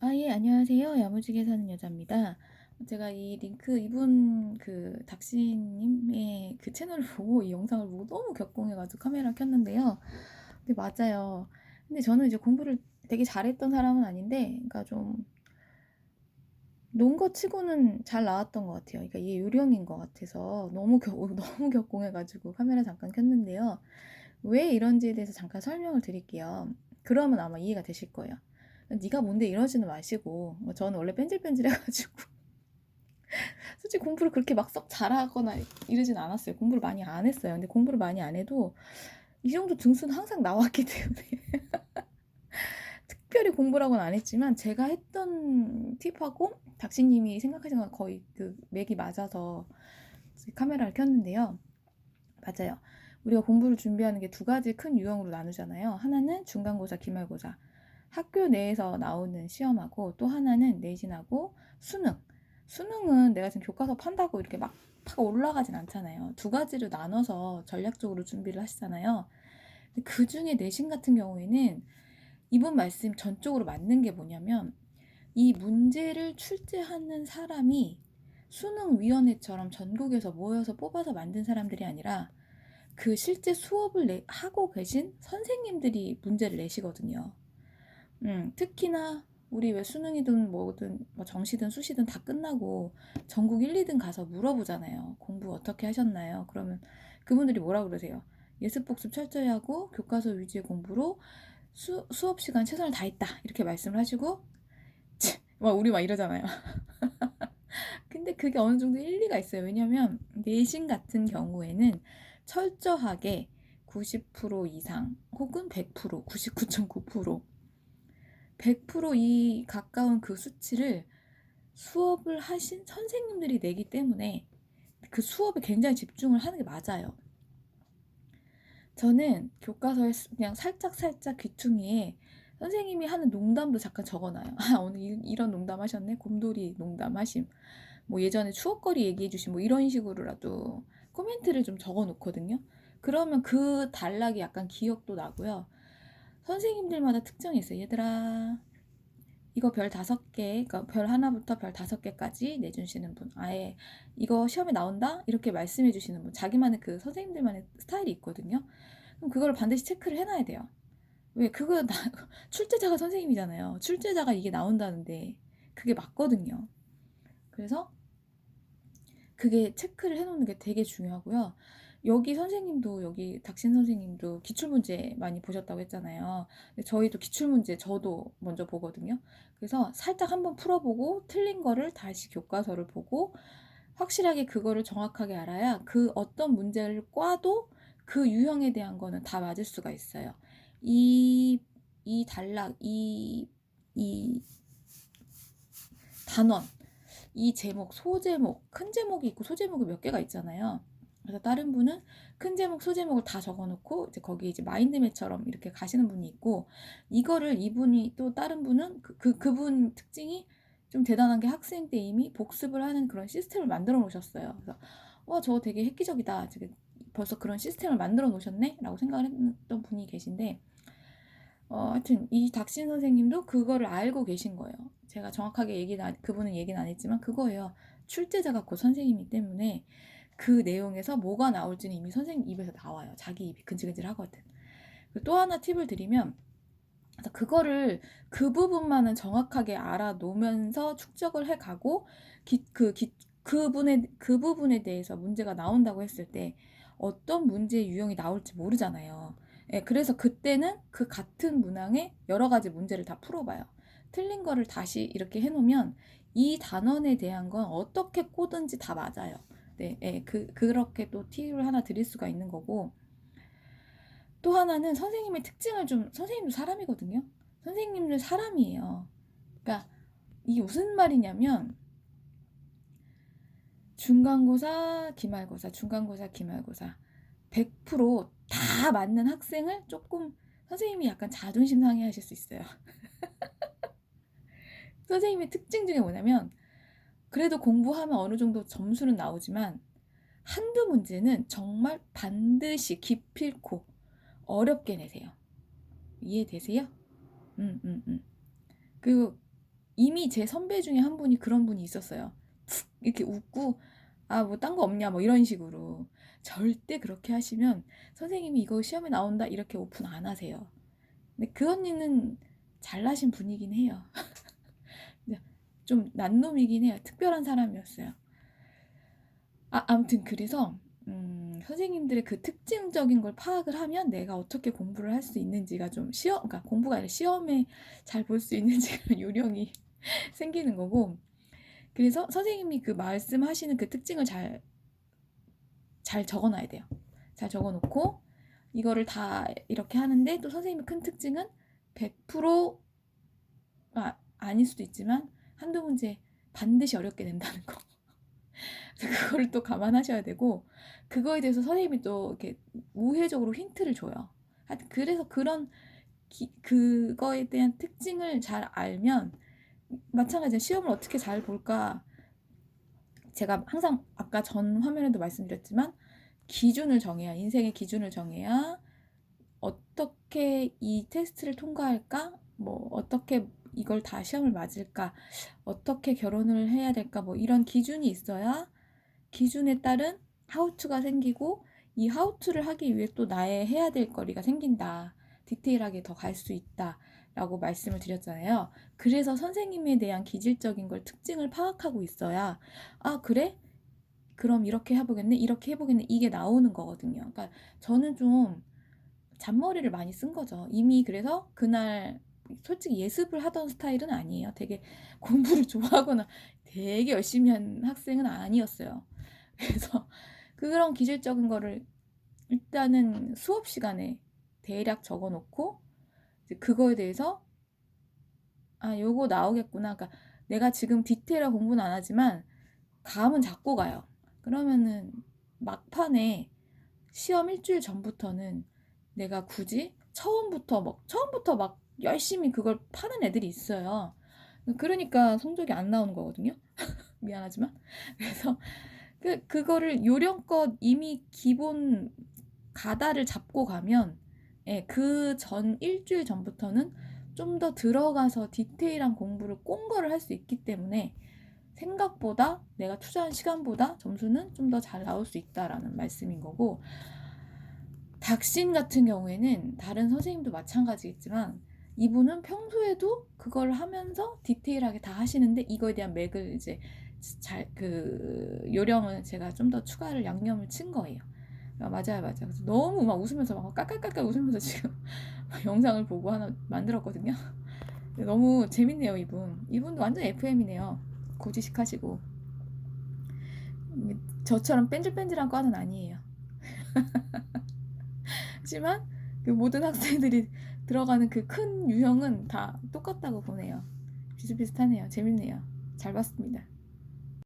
아 예 안녕하세요. 야무지게 사는 여자입니다. 제가 이 링크 이분 그 닥시 님의 그 채널을 보고 이 영상을 보고 너무 격공해 가지고 카메라 켰는데요. 근데 맞아요. 근데 저는 이제 공부를 되게 잘했던 사람은 아닌데 그러니까 좀 논거 치고는 잘 나왔던 것 같아요. 그러니까 이게 요령인 것 같아서 너무 격 너무 격공해 가지고 카메라 잠깐 켰는데요. 왜 이런지에 대해서 잠깐 설명을 드릴게요. 그러면 아마 이해가 되실 거예요. 네가 뭔데 이러지는 마시고 뭐 저는 원래 뺀질뺀질해 가지고 솔직히 공부를 그렇게 막 썩 잘하거나 이러진 않았어요. 공부를 많이 안 했어요. 근데 공부를 많이 안 해도 이 정도 등수는 항상 나왔기 때문에 특별히 공부라고는 안 했지만 제가 했던 팁하고 닥시님이 생각하신 건 거의 그 맥이 맞아서 카메라를 켰는데요. 맞아요. 우리가 공부를 준비하는 게 두 가지 큰 유형으로 나누잖아요. 하나는 중간고사, 기말고사. 학교 내에서 나오는 시험하고 또 하나는 내신하고 수능. 수능은 내가 지금 교과서 판다고 이렇게 막 팍 올라가진 않잖아요. 두 가지로 나눠서 전략적으로 준비를 하시잖아요. 그 중에 내신 같은 경우에는 이분 말씀 전적으로 맞는 게 뭐냐면 이 문제를 출제하는 사람이 수능위원회처럼 전국에서 모여서 뽑아서 만든 사람들이 아니라 그 실제 수업을 내, 하고 계신 선생님들이 문제를 내시거든요. 음, 특히나 우리 왜 수능이든 뭐든 뭐 정시든 수시든 다 끝나고 전국 1, 2등 가서 물어보잖아요. 공부 어떻게 하셨나요? 그러면 그분들이 뭐라 그러세요? 예습 복습 철저히 하고 교과서 위주의 공부로 수, 수업 시간 최선을 다했다 이렇게 말씀을 하시고 막 우리 막 이러잖아요. 근데 그게 어느 정도 일리가 있어요. 왜냐면 내신 같은 경우에는 철저하게 90% 이상 혹은 100% 99.9% 100%이 가까운 그 수치를 수업을 하신 선생님들이 내기 때문에 그 수업에 굉장히 집중을 하는 게 맞아요. 저는 교과서에 그냥 살짝살짝 귀퉁이에 선생님이 하는 농담도 잠깐 적어놔요. 아, 오늘 이 런 농담 하셨네? 곰돌이 농담 하심. 뭐 예전에 추억거리 얘기해 주신 뭐 이런 식으로라도 코멘트를 좀 적어 놓거든요. 그러면 그 단락이 약간 기억도 나고요. 선생님들마다 특징이 있어요. 얘들아, 이거 별 다섯 개, 그러니까 별 하나부터 별 다섯 개까지 내주시는 분, 아예 이거 시험에 나온다 이렇게 말씀해 주시는 분, 자기만의 그 선생님들만의 스타일이 있거든요. 그럼 그걸 반드시 체크를 해놔야 돼요. 왜 그거 나, 출제자가 선생님이잖아요. 출제자가 이게 나온다는데 그게 맞거든요. 그래서 그게 체크를 해놓는 게 되게 중요하고요. 여기 선생님도 여기 닥신 선생님도 기출문제 많이 보셨다고 했잖아요. 저희도 기출문제 저도 먼저 보거든요. 그래서 살짝 한번 풀어보고 틀린 거를 다시 교과서를 보고 확실하게 그거를 정확하게 알아야 그 어떤 문제를 꽈도 그 유형에 대한 거는 다 맞을 수가 있어요. 이, 이 단락, 이, 이 단원, 이 제목, 소제목, 큰 제목이 있고 소제목이 몇 개가 있잖아요. 그래서 다른 분은 큰 제목, 소제목을 다 적어놓고 이제 거기 이제 마인드맵처럼 이렇게 가시는 분이 있고 이거를 이분이 또 다른 분은 그, 그 그분 특징이 좀 대단한 게 학생 때 이미 복습을 하는 그런 시스템을 만들어 놓으셨어요. 그래서 와 저거 되게 획기적이다. 벌써 그런 시스템을 만들어 놓으셨네? 라고 생각을 했던 분이 계신데 어, 하여튼 이 닥신 선생님도 그거를 알고 계신 거예요. 제가 정확하게 얘기 는 그분은 얘기는 안 했지만 그거예요. 출제자가 그 선생님이기 때문에 그 내용에서 뭐가 나올지는 이미 선생님 입에서 나와요. 자기 입이 근질근질 하거든. 또 하나 팁을 드리면 그거를 그 부분만은 정확하게 알아놓으면서 축적을 해가고 기, 그, 기, 그분의 그 부분에 대해서 문제가 나온다고 했을 때 어떤 문제의 유형이 나올지 모르잖아요. 예, 그래서 그때는 그 같은 문항에 여러 가지 문제를 다 풀어봐요. 틀린 거를 다시 이렇게 해놓으면 이 단원에 대한 건 어떻게 꼬든지 다 맞아요. 네, 예, 그, 그렇게 또 팁을 하나 드릴 수가 있는 거고. 또 하나는 선생님의 특징을 좀, 선생님도 사람이거든요? 선생님들 사람이에요. 그러니까 이게 무슨 말이냐면, 중간고사, 기말고사, 중간고사, 기말고사 100%다 맞는 학생을 조금 선생님이 약간 자존심 상해 하실 수 있어요. 선생님의 특징 중에 뭐냐면 그래도 공부하면 어느 정도 점수는 나오지만 한두 문제는 정말 반드시 기필코 어렵게 내세요. 이해되세요? 음, 음, 음. 그리고 이미 제 선배 중에 한 분이 그런 분이 있었어요. 툭 이렇게 웃고 아 뭐 딴 거 없냐 뭐 이런 식으로 절대 그렇게 하시면 선생님이 이거 시험에 나온다 이렇게 오픈 안 하세요. 근데 그 언니는 잘나신 분이긴 해요. 좀 난놈이긴 해요. 특별한 사람이었어요. 아, 아무튼 그래서 음, 선생님들의 그 특징적인 걸 파악을 하면 내가 어떻게 공부를 할 수 있는지가 좀 시험, 그러니까 공부가 아니라 시험에 잘 볼 수 있는지가 요령이 생기는 거고. 그래서 선생님이 그 말씀하시는 그 특징을 잘, 잘 적어 놔야 돼요. 잘 적어 놓고, 이거를 다 이렇게 하는데, 또 선생님의 큰 특징은 100% 아, 아닐 수도 있지만, 한두 문제 반드시 어렵게 낸다는 거. 그거를 또 감안하셔야 되고, 그거에 대해서 선생님이 또 이렇게 우회적으로 힌트를 줘요. 하여튼 그래서 그런 기, 그거에 대한 특징을 잘 알면 마찬가지로 시험을 어떻게 잘 볼까 제가 항상 아까 전 화면에도 말씀드렸지만 기준을 정해야 인생의 기준을 정해야 어떻게 이 테스트를 통과할까 뭐 어떻게 이걸 다 시험을 맞을까 어떻게 결혼을 해야 될까 뭐 이런 기준이 있어야 기준에 따른 하우투가 생기고 이 하우투를 하기 위해 또 나의 해야 될 거리가 생긴다. 디테일하게 더 갈 수 있다. 라고 말씀을 드렸잖아요. 그래서 선생님에 대한 기질적인 걸 특징을 파악하고 있어야 아, 그래? 그럼 이렇게 해보겠네? 이렇게 해보겠네? 이게 나오는 거거든요. 그러니까 저는 좀 잔머리를 많이 쓴 거죠. 이미 그래서 그날 솔직히 예습을 하던 스타일은 아니에요. 되게 공부를 좋아하거나 되게 열심히 한 학생은 아니었어요. 그래서 그런 기질적인 거를 일단은 수업 시간에 대략 적어 놓고 그거에 대해서 아, 요거 나오겠구나. 그러니까 내가 지금 디테일한 공부는 안 하지만 감은 잡고 가요. 그러면은 막판에 시험 일주일 전부터는 내가 굳이 처음부터 막 처음부터 막 열심히 그걸 파는 애들이 있어요. 그러니까 성적이 안 나오는 거거든요. 미안하지만. 그래서 그 그거를 요령껏 이미 기본 가다를 잡고 가면 예, 그 전 일주일 전부터는 좀 더 들어가서 디테일한 공부를 꽁거를 할 수 있기 때문에 생각보다 내가 투자한 시간보다 점수는 좀 더 잘 나올 수 있다라는 말씀인 거고 닥신 같은 경우에는 다른 선생님도 마찬가지겠지만 이분은 평소에도 그걸 하면서 디테일하게 다 하시는데 이거에 대한 맥을 이제 잘 그 요령을 제가 좀 더 추가를 양념을 친 거예요. 아, 맞아요, 맞아요. 그래서 너무 막 웃으면서 막 깔깔깔깔 웃으면서 지금 영상을 보고 하나 만들었거든요. 너무 재밌네요, 이분. 이분도 완전 FM이네요. 고지식 하시고. 저처럼 뺀질뺀질한 과는 아니에요. 하지만 그 모든 학생들이 들어가는 그 큰 유형은 다 똑같다고 보네요. 비슷비슷하네요. 재밌네요. 잘 봤습니다.